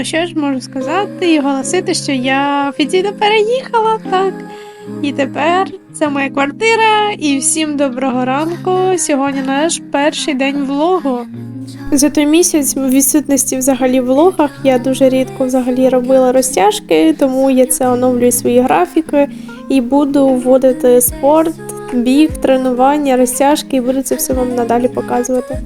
Ну що ж можу сказати і оголосити, що я офіційно переїхала, так. І тепер це моя квартира, і всім доброго ранку. Сьогодні наш перший день влогу. За той місяць в відсутності взагалі в влогах я дуже рідко взагалі робила розтяжки, тому я це оновлюю свої графіки і буду вводити спорт, біг, тренування, розтяжки, і буду це все вам надалі показувати.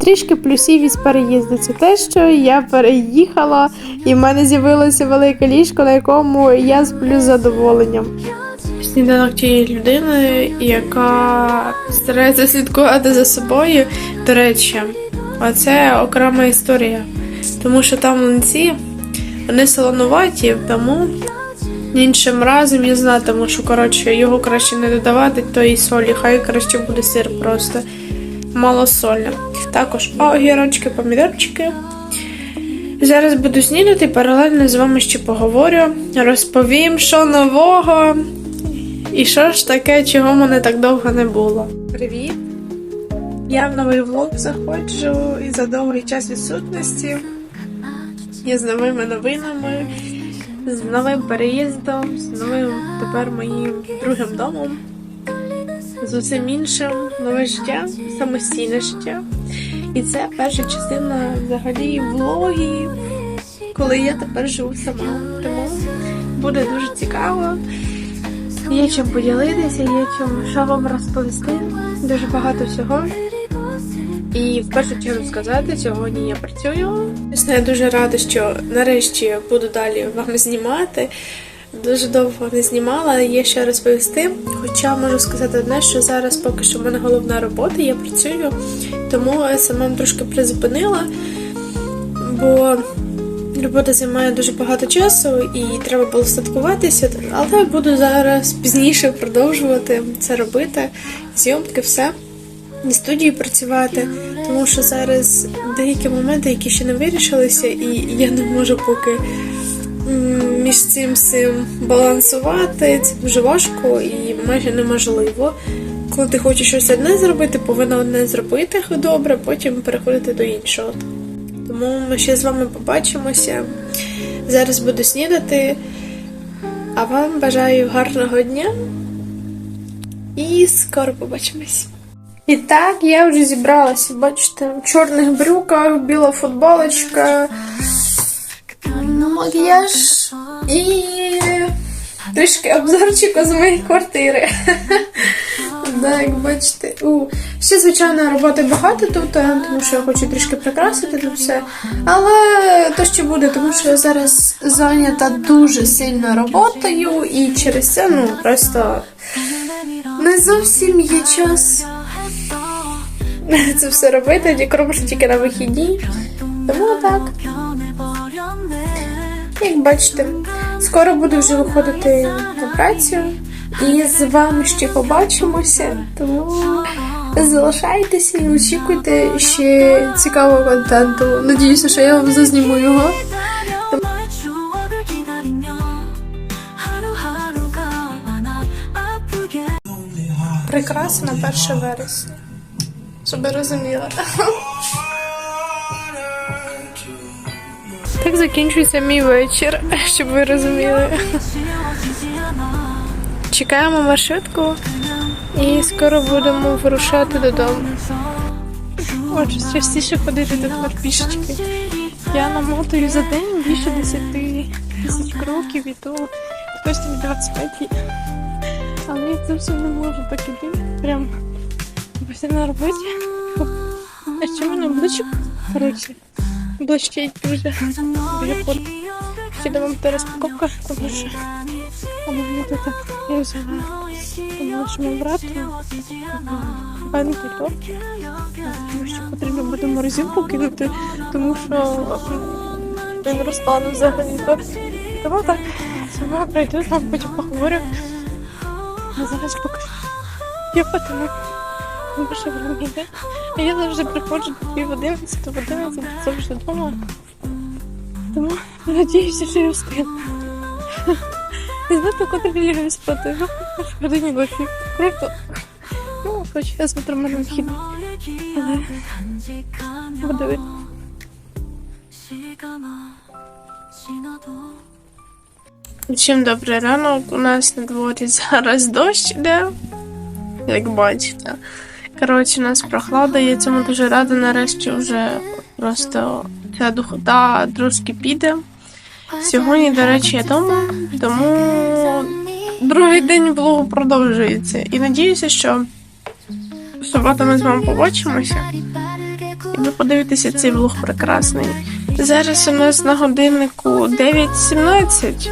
Трішки плюсів із переїзду це те, що я переїхала, і в мене з'явилося велике ліжко, на якому я сплю з задоволенням. Сніданок тієї людини, яка старається слідкувати за собою. До речі, оце окрема історія. Тому що там млинці, вони солонуваті, тому іншим разом я знатиму, що коротше його краще не додавати тої солі, хай краще буде сир просто малосольне. Також огірочки, помідорчики. Зараз буду снідати, паралельно з вами ще поговорю, розповім, що нового і що ж таке, чого мене так довго не було. Привіт! Я в новий влог заходжу і за довгий час відсутності. Я з новими новинами, з новим переїздом, з новим тепер моїм другим домом зовсім іншим нове життя, самостійне життя. І це перша частина взагалі влогів, коли я тепер живу сама. Тому буде дуже цікаво. Є чим поділитися, є чим що вам розповісти. Дуже багато всього. І в першу чергу сказати, сьогодні я працюю. Чесно, я дуже рада, що нарешті буду далі вам знімати. Дуже довго не знімала, є що розповісти. Хоча можу сказати одне, що зараз поки що в мене головна робота, я працюю, тому сама трошки призупинила, бо робота займає дуже багато часу і треба було слідкуватися, але буду зараз пізніше продовжувати це робити, зйомки, все. На студії працювати, тому що зараз деякі моменти, які ще не вирішилися, і я не можу поки між цим всім балансувати. Це дуже важко і майже неможливо. Коли ти хочеш щось одне зробити, повинна одне зробити добре, потім переходити до іншого. Тому ми ще з вами побачимося. Зараз буду снідати. А вам бажаю гарного дня і скоро побачимось. І так, я вже зібралася, бачите, в чорних брюках, біла футболочка, макіяж і трішки обзорчика з моєї квартири. Да, як бачите. У. Ще, звичайно, роботи багато тут, е, тому що я хочу трішки прикрасити тут все. Але то ще буде, тому що я зараз зайнята дуже сильно роботою, і через це ну просто не зовсім є час це все робити, якщо що тільки на вихідні. Тому так. Як бачите, скоро буду вже виходити на працю. І з вами ще побачимося. Тому залишайтеся і очікуйте ще цікавого контенту. Надіюся, що я вам зазніму його. Прекрасна 1 вересня. Щоб ви розуміли. Так закінчується мій вечір, щоб ви розуміли. Чекаємо маршрутку і скоро будемо вирушати додому. Хочу частіше ходити до пішечки. Я намотую за день більше 10 тисяч кроків і то хтось 25. Але я зовсім не можу так іти. Прям постійно роботі. А що в мене обличчя? Коротше блищить дуже. Дуже ход. Ще вам та розпаковка, тому що а мені тут я взяла нашому брату бенти топ. Тому що потрібно буде морозилку кинути, тому що він розтане взагалі то. Тому так, сама пройду, там потім поговорю. А зараз поки я потім Боже, враміна. Я завжди приходжу в 11, в 11 завжди вдома. Тому надіюся, що я встигну. І знати, котрі лігаю спати. В годині ночі. Круто. Ну, хоч я завтра в мене вхід. Але подивитися. Всім добрий ранок. У нас на дворі зараз дощ іде, як бачите. Коротше, нас прохлада, я цьому дуже рада. Нарешті вже просто ця духота трошки піде. Сьогодні, до речі, я вдома, тому другий день влогу продовжується. І надіюся, що в суботу ми з вами побачимося. І ви подивитеся цей влог прекрасний. Зараз у нас на годиннику 9.17.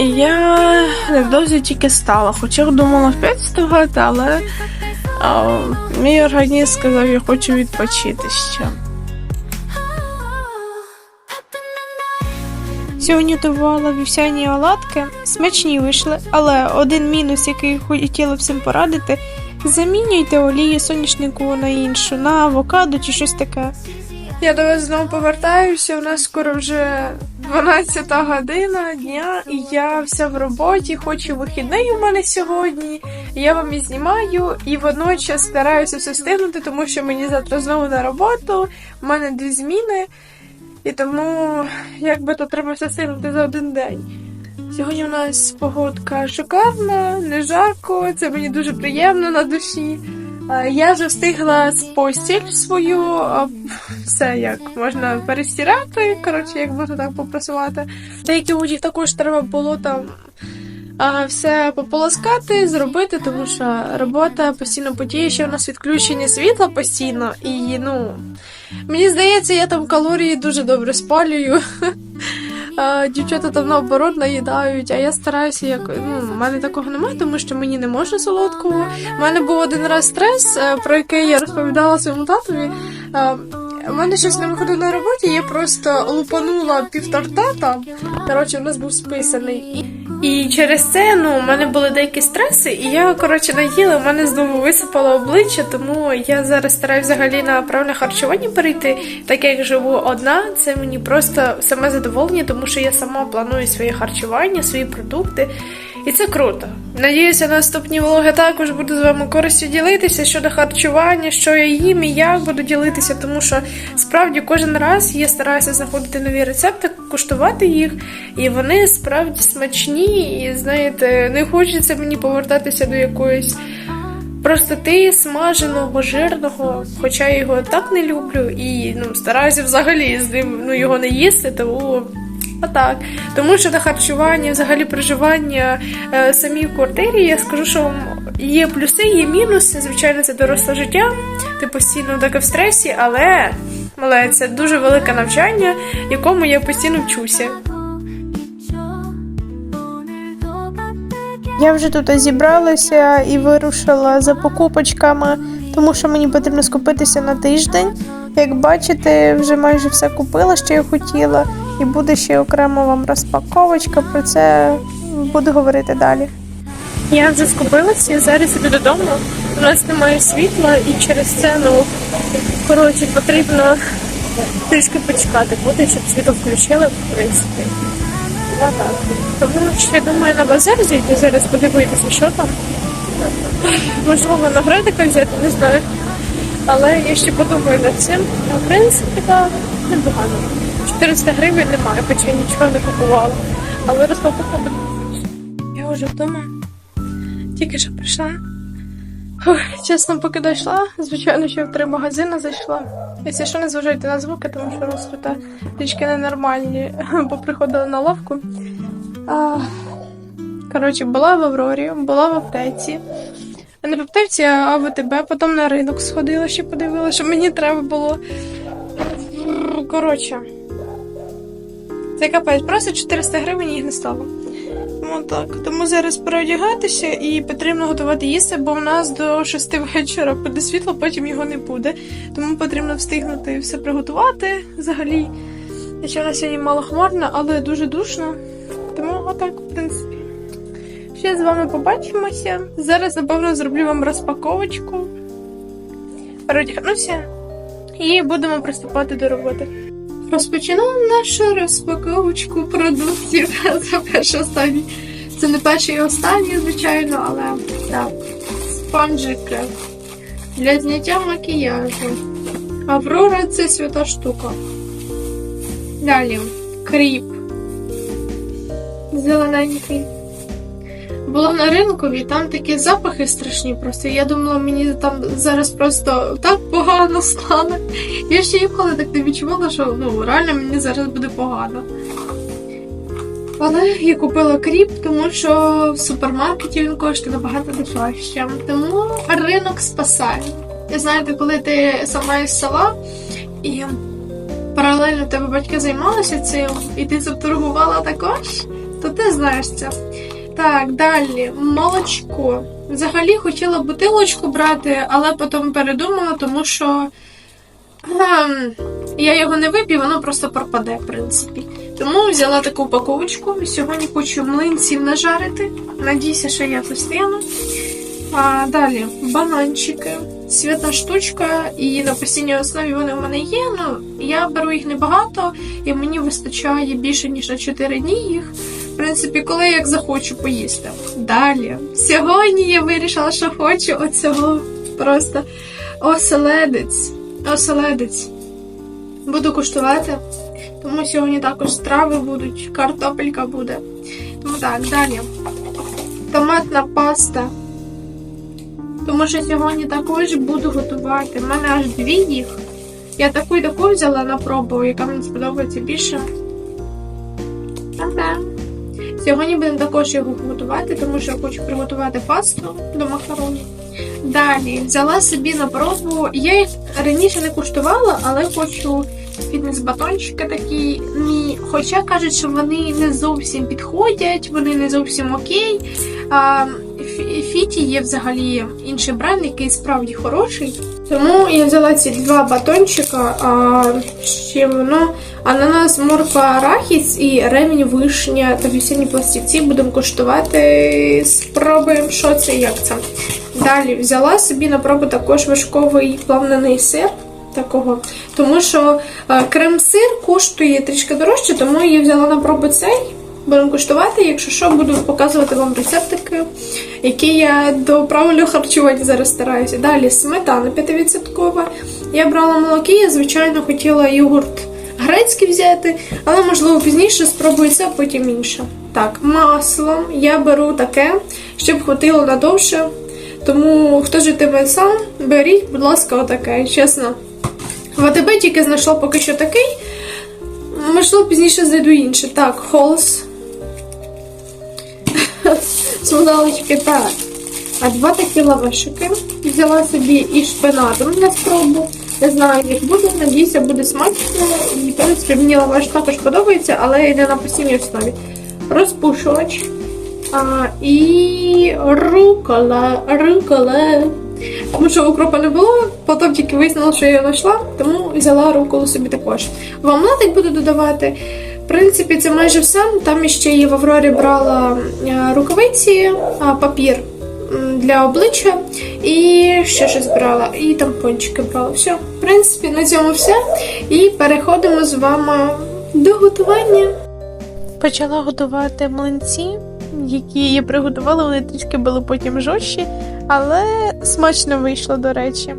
І я невдовзі тільки стала. Хоча думала в 5 вставати, але а, мій організм сказав, я хочу відпочити ще. Сьогодні готувала вівсяні оладки, смачні вийшли, але один мінус, який хотіла всім порадити, замінюйте олію соняшнику на іншу, на авокадо чи щось таке. Я до вас знову повертаюся. У нас скоро вже 12 година дня, і я вся в роботі, хочу вихідний у мене сьогодні. Я вам і знімаю, і водночас стараюся все встигнути, тому що мені завтра знову на роботу. У мене дві зміни, і тому якби то треба все встигнути за один день. Сьогодні у нас погодка шикарна, не жарко, це мені дуже приємно на душі. А, Я вже встигла постіль свою, все як можна перестирати, коротше, як можна так попрасувати. Деякий одяг також треба було там все пополоскати, зробити, тому що робота постійно подіє, ще у нас відключення світла постійно, і ну мені здається, я там калорії дуже добре спалюю. Дівчата там наоборот наїдають, а я стараюся як ну, в мене такого немає, тому що мені не можна солодкого. У мене був один раз стрес, е, про який я розповідала своєму татові. Е, У мене щось не виходило на роботі, я просто лупанула півторта там. Коротше, у нас був списаний. І, через це ну, у мене були деякі стреси, і я, коротше, наїла, у мене знову висипало обличчя, тому я зараз стараюся взагалі на правильне харчування перейти. Так як живу одна, це мені просто саме задоволення, тому що я сама планую своє харчування, свої продукти. І це круто. Надіюся, наступні влоги також буду з вами користю ділитися щодо харчування, що я їм і як буду ділитися, тому що справді кожен раз я стараюся знаходити нові рецепти, куштувати їх, і вони справді смачні, і знаєте, не хочеться мені повертатися до якоїсь простоти смаженого, жирного, хоча я його так не люблю і ну, стараюся взагалі з ним ну, його не їсти, тому а так, Тому що до харчування, взагалі проживання е, самі в квартирі, я скажу, що є плюси, є мінуси. Звичайно, це доросле життя. Ти постійно таке в стресі, але але це дуже велике навчання, якому я постійно вчуся. Я вже тут зібралася і вирушила за покупочками, тому що мені потрібно скупитися на тиждень. Як бачите, вже майже все купила, що я хотіла і буде ще окремо вам розпаковочка. Про це буду говорити далі. Я вже скупилася, я зараз іду додому. У нас немає світла, і через це ну коротше потрібно трішки почекати, буде, щоб світло включили, в принципі. Я. Тому ще думаю на базар зайти зараз подивитися, що там. Можливо, наградика взяти, не знаю. Але я ще подумаю над цим. В принципі, так, непогано. 400 гривень немає, хоча я нічого не купувала. Але розпаковка буде. Я вже вдома. Тільки що прийшла. Чесно, поки дійшла, звичайно, що в три магазини зайшла. Якщо що, не зважайте на звуки, тому що нас трішки ненормальні, бо приходила на лавку. А, коротше, була в Аврорі, була в аптеці. Не в аптеці, а в АВТБ, потім на ринок сходила, ще подивилася, що мені треба було. Коротше. Це капець, просто 400 гривень їх не стало. Ну так. Тому зараз переодягатися і потрібно готувати їсти, бо в нас до 6 вечора буде світло, потім його не буде. Тому потрібно встигнути все приготувати взагалі. Хоча на сьогодні мало хмарно, але дуже душно. Тому отак, в принципі. Ще з вами побачимося. Зараз, напевно, зроблю вам розпаковочку. Переодягнуся і будемо приступати до роботи. Розпочинаємо нашу розпаковочку продуктів за перший останній. Це не перший і останній, звичайно, але так. Спонжики для зняття макіяжу. Аврора це свята штука. Далі. Кріп. Зелененький. Була на ринку, і там такі запахи страшні просто. Я думала, мені там зараз просто так погано стане. Я ще ніколи так не відчувала, що ну, реально мені зараз буде погано. Але я купила кріп, тому що в супермаркеті він коштує набагато дешевше. Тому ринок спасає. І знаєте, коли ти сама із села і паралельно тебе батьки займалися цим, і ти цим торгувала також, то ти знаєш це. Так, далі, молочко. Взагалі хотіла бутилочку брати, але потім передумала, тому що а, я його не вип'ю, воно просто пропаде, в принципі. Тому взяла таку упаковочку. Сьогодні хочу млинців нажарити. Надіюся, що я постійно. А далі бананчики. Свята штучка, і на постійній основі вони в мене є. Ну я беру їх небагато, і мені вистачає більше ніж на 4 дні їх. В принципі, коли я як захочу поїсти. Далі. Сьогодні я вирішила, що хочу оцього просто оселедець. Оселедець. Буду куштувати. Тому сьогодні також страви будуть, картопелька буде. Тому так, далі. Томатна паста. Тому що сьогодні також буду готувати. У мене аж дві їх. Я таку і таку взяла на пробу, яка мені сподобається більше. Та-да. Сьогодні будемо також його готувати, тому що я хочу приготувати пасту до макаронів. Далі взяла собі на пробу. Я їх раніше не куштувала, але хочу фітнес-батончики такі. Мі... Хоча кажуть, що вони не зовсім підходять, вони не зовсім окей. А, Фіті є взагалі інший бренд, який справді хороший. Тому я взяла ці два батончика, а ще воно ананас, морква, арахіс і ремінь, вишня та вісінні пластівці. Будемо коштувати. Спробуємо, що це, як це. Далі взяла собі на пробу також вишковий плавлений сир. Такого, тому що е, крем-сир коштує трішки дорожче, тому я взяла на пробу цей. Будемо куштувати, якщо що, буду показувати вам рецептики, які я до правильного харчування зараз стараюся. Далі сметана 5%. Я брала молоки, я, звичайно, хотіла йогурт грецький взяти, але можливо пізніше спробую це, а потім інше. Так, масло я беру таке, щоб хватило надовше. Тому хто житиме сам, беріть, будь ласка, отаке. Чесно. В АТБ тільки знайшла поки що такий. Можливо, пізніше зайду інше. Так, холос. Смудалочки, так. А два такі лавашики. Взяла собі і шпинатом для спробу. Не знаю, як буде, надіюся, буде смачно. І, в принципі, мені лаваш також подобається, але не на постійній основі. Розпушувач. А, і рукола. Рукола. Тому що укропа не було, потім тільки вияснила, що я знайшла, тому взяла руколу собі також. В омлетик буду додавати. Принципі, це майже все. Там ще і в Аврорі брала е, рукавиці, папір для обличчя і ще щось брала. І тампончики брала. Все. В принципі, на цьому все. І переходимо з вами до готування. Почала готувати млинці, які я приготувала, вони трішки були потім жорстчі, але смачно вийшло, до речі.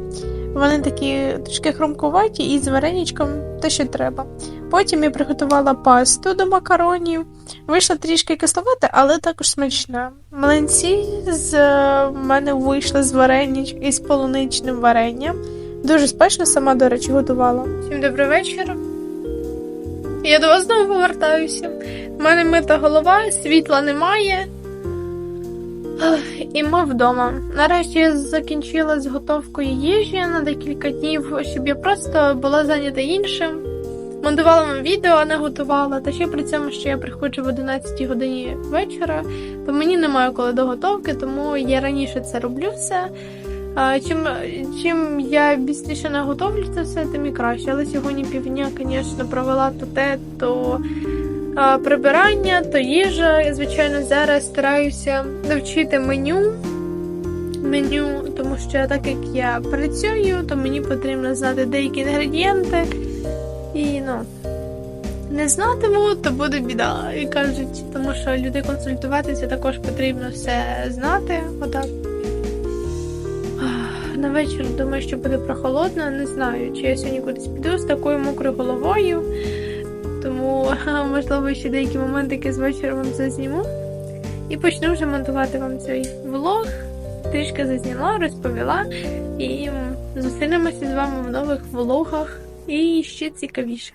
Вони такі трішки хрумкуваті і з вареничком те, що треба. Потім я приготувала пасту до макаронів. Вийшла трішки кисловата, але також смачна. Млинці з е, мене вийшли з варенич із полуничним варенням. Дуже спечно сама, до речі, готувала. Всім добрий вечір. Я до вас знову повертаюся. У мене мита голова, світла немає. І ми вдома. Нарешті я закінчила з готовкою їжі на декілька днів, щоб я просто була зайнята іншим. Монтувала вам відео, не готувала. Та ще при цьому, що я приходжу в 11 годині вечора, то мені немає коли до готовки, тому я раніше це роблю все. Чим, чим я більше не готовлю це все, тим і краще. Але сьогодні півдня, звісно, провела то те, то прибирання, то їжа. Я, звичайно, зараз стараюся навчити меню. Меню, тому що так як я працюю, то мені потрібно знати деякі інгредієнти. І ну, не знатиму, то буде біда. І кажуть, тому що люди консультуватися також потрібно все знати. Отак. На вечір думаю, що буде прохолодно. Не знаю, чи я сьогодні кудись піду з такою мокрою головою. Тому можливо ще деякі моментики з вечора вам зазніму. І почну вже монтувати вам цей влог. Трішки зазняла, розповіла. І зустрінемося з вами в нових влогах і ще цікавіших.